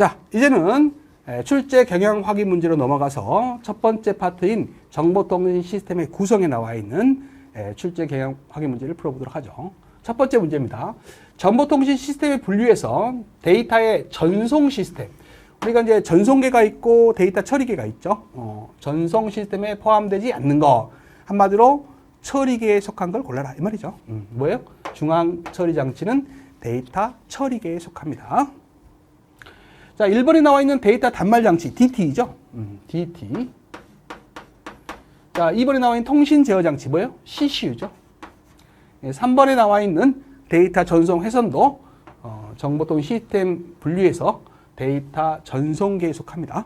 자, 이제는 에, 출제 경향 확인 문제로 넘어가서 첫 번째 파트인 정보통신 시스템의 구성에 나와 있는 에, 출제 경향 확인 문제를 풀어보도록 하죠. 첫 번째 문제입니다. 정보통신 시스템의 분류에서 데이터의 전송 시스템. 우리가 이제 전송계가 있고 데이터 처리계가 있죠. 어, 전송 시스템에 포함되지 않는 거. 한마디로 처리계에 속한 걸 골라라. 이 말이죠. 음, 뭐예요? 중앙 처리 장치는 데이터 처리계에 속합니다. 자, 1번에 나와 있는 데이터 단말 장치, DT죠. 음, DT. 자, 2번에 나와 있는 통신 제어 장치 뭐예요? CCU죠. 3번에 나와 있는 데이터 전송 회선도 어, 정보통 시스템 분류에서 데이터 전송계에 속합니다.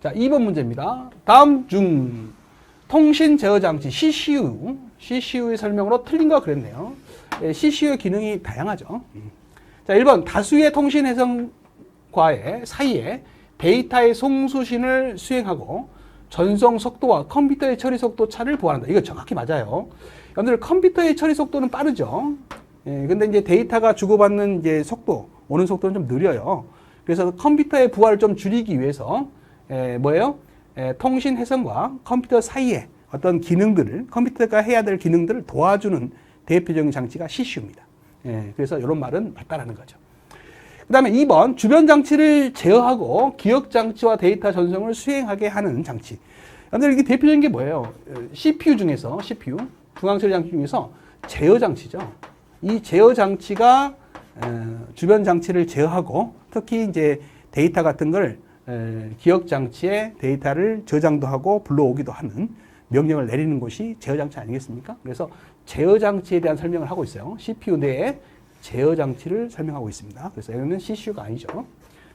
자, 2번 문제입니다. 다음 중 통신 제어 장치 CCU, CCU의 설명으로 틀린 거 그랬네요. 예, CCU의 기능이 다양하죠. 음. 자, 1번 다수의 통신 해석과의 사이에 데이터의 송수신을 수행하고 전송 속도와 컴퓨터의 처리 속도 차를 보완한다. 이거 정확히 맞아요. 여러분들 컴퓨터의 처리 속도는 빠르죠. 예, 근데 이제 데이터가 주고받는 이제 속도, 오는 속도는 좀 느려요. 그래서 컴퓨터의 부하를 좀 줄이기 위해서 에, 뭐예요? 에, 통신 해선과 컴퓨터 사이에 어떤 기능들을 컴퓨터가 해야 될 기능들을 도와주는 대표적인 장치가 CCU입니다. 예, 그래서 이런 말은 맞다라는 거죠. 그 다음에 2번 주변 장치를 제어하고 기억 장치와 데이터 전송을 수행하게 하는 장치. 여러분들 이게 대표적인 게 뭐예요? 어, CPU 중에서 CPU 중앙처리 장치 중에서 제어 장치죠. 이 제어 장치가 어, 주변 장치를 제어하고 특히 이제 데이터 같은 걸 에, 기억 장치에 데이터를 저장도 하고 불러오기도 하는 명령을 내리는 곳이 제어 장치 아니겠습니까? 그래서 제어 장치에 대한 설명을 하고 있어요. CPU 내에 제어 장치를 설명하고 있습니다. 그래서 여기는 CCU가 아니죠.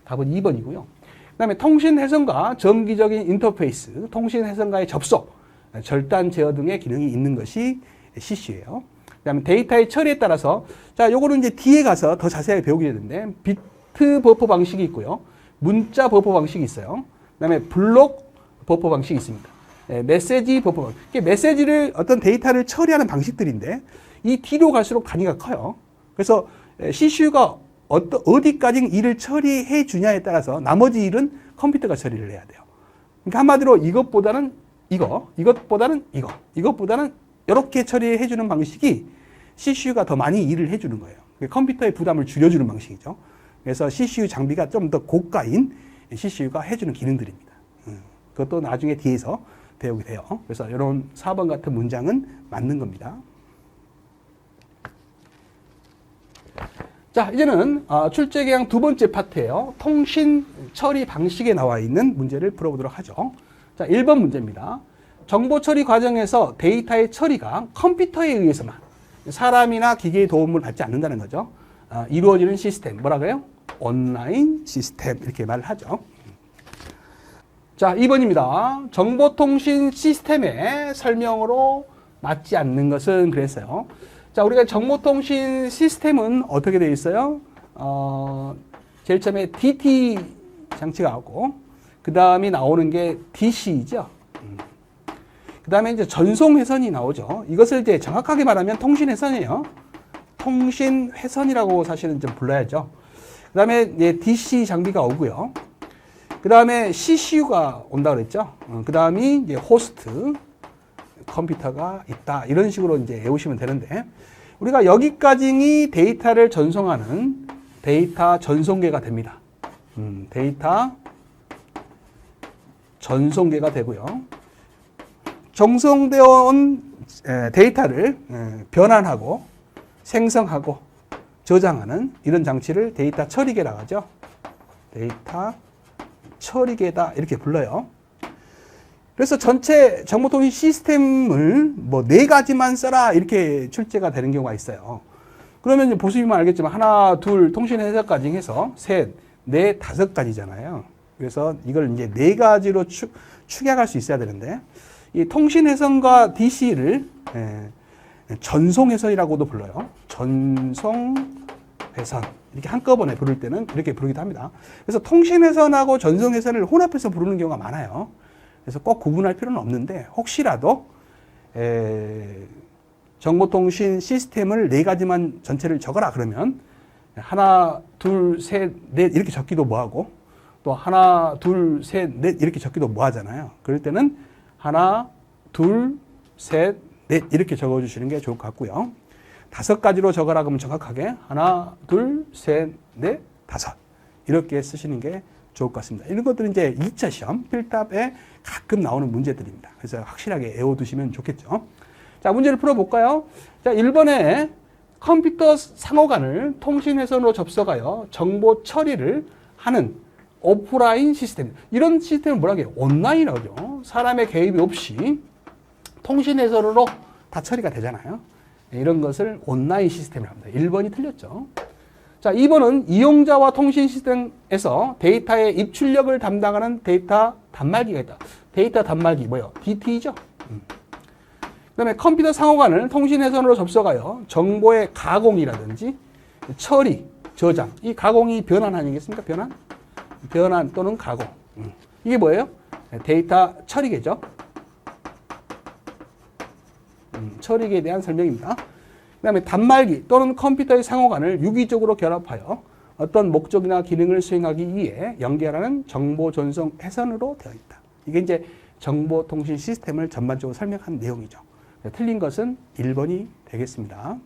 답은 2번이고요. 그 다음에 통신 해선과 정기적인 인터페이스, 통신 해선과의 접속, 절단 제어 등의 기능이 있는 것이 CCU예요. 그다음에 데이터의 처리에 따라서 자, 요거는 이제 뒤에 가서 더 자세하게 배우게 되는데 비트 버퍼 방식이 있고요. 문자 버퍼 방식이 있어요. 그다음에 블록 버퍼 방식이 있습니다. 예, 메시지 버퍼. 이게 메시지를 어떤 데이터를 처리하는 방식들인데 이 뒤로 갈수록 단위가 커요. 그래서 CCU가 어떤 어디까지 일을 처리해 주냐에 따라서 나머지 일은 컴퓨터가 처리를 해야 돼요. 그러니까 한마디로 이것보다는 이거, 이것보다는 이거, 이것보다는 이렇게 처리해 주는 방식이 CCU가 더 많이 일을 해 주는 거예요. 컴퓨터의 부담을 줄여주는 방식이죠. 그래서 CCU 장비가 좀 더 고가인 CCU가 해주는 기능들입니다. 음, 그것도 나중에 뒤에서 배우게 돼요. 그래서 이런 4번 같은 문장은 맞는 겁니다. 자, 이제는 어, 출제계양 두 번째 파트예요. 통신 처리 방식에 나와 있는 문제를 풀어보도록 하죠. 자, 1번 문제입니다. 정보 처리 과정에서 데이터의 처리가 컴퓨터에 의해서만 사람이나 기계의 도움을 받지 않는다는 거죠. 어, 이루어지는 시스템, 뭐라고요? 온라인 시스템 이렇게 말을 하죠. 자, 2번입니다. 정보통신 시스템의 설명으로 맞지 않는 것은 그랬어요. 자, 우리가 정보통신 시스템은 어떻게 되어 있어요? 어, 제일 처음에 DT 장치가 하고, 그 다음에 나오는 게 DC죠. 그 다음에 이제 전송회선이 나오죠. 이것을 이제 정확하게 말하면 통신회선이에요. 통신회선이라고 사실은 좀 불러야죠. 그 다음에 DC 장비가 오고요. 그 다음에 CCU가 온다 그랬죠. 어, 그 다음이 이제 호스트 컴퓨터가 있다. 이런 식으로 이제 외우시면 되는데, 우리가 여기까지 데이터를 전송하는 데이터 전송계가 됩니다. 음, 데이터 전송계가 되고요. 정성되어 온 에, 데이터를 에, 변환하고 생성하고 저장하는 이런 장치를 데이터 처리계라고 하죠. 데이터 처리계다 이렇게 불러요. 그래서 전체 정보통신 시스템을 뭐 네 가지만 써라 이렇게 출제가 되는 경우가 있어요. 그러면 보시면 알겠지만 하나, 둘, 통신 해석까지 해서 셋, 넷, 다섯 가지잖아요. 그래서 이걸 이제 네 가지로 축, 축약할 수 있어야 되는데 이 통신 해선과 DC를 예, 전송 해선이라고도 불러요. 전송 회선 이렇게 한꺼번에 부를 때는 이렇게 부르기도 합니다. 그래서 통신 회선하고 전송 회선을 혼합해서 부르는 경우가 많아요. 그래서 꼭 구분할 필요는 없는데 혹시라도 에, 정보통신 시스템을 네 가지만 전체를 적어라 그러면 하나, 둘, 셋, 넷 이렇게 적기도 뭐하고 또 하나, 둘, 셋, 넷 이렇게 적기도 뭐하잖아요. 그럴 때는 하나, 둘, 셋, 넷 이렇게 적어주시는 게 좋을 것 같고요. 다섯 가지로 적어라 그러면 정확하게 하나, 둘, 셋, 넷, 다섯 이렇게 쓰시는 게 좋을 것 같습니다. 이런 것들은 이제 2차 시험 필답에 가끔 나오는 문제들입니다. 그래서 확실하게 외워두시면 좋겠죠. 자, 문제를 풀어볼까요? 자, 1번에 컴퓨터 상호간을 통신회선으로 접속하여 정보 처리를 하는 오프라인 시스템. 이런 시스템을 뭐라고 해요? 온라인이라고 하죠. 사람의 개입이 없이 통신회선으로 다 처리가 되잖아요. 네, 이런 것을 온라인 시스템이라고 합니다. 1번이 틀렸죠. 자, 2번은 이용자와 통신 시스템에서 데이터의 입출력을 담당하는 데이터 단말기가 있다. 데이터 단말기 뭐예요? DT죠. 그다음에 컴퓨터 상호간을 통신 회선으로 접속하여 정보의 가공이라든지 처리, 저장. 이 가공이 변환 아니겠습니까? 변환? 변환 또는 가공. 음. 이게 뭐예요? 데이터 처리계죠. 음, 처리계에 대한 설명입니다. 그 다음에 단말기 또는 컴퓨터의 상호간을 유기적으로 결합하여 어떤 목적이나 기능을 수행하기 위해 연결하는 정보 전송 회선으로 되어 있다. 이게 이제 정보통신 시스템을 전반적으로 설명한 내용이죠. 틀린 것은 1번이 되겠습니다.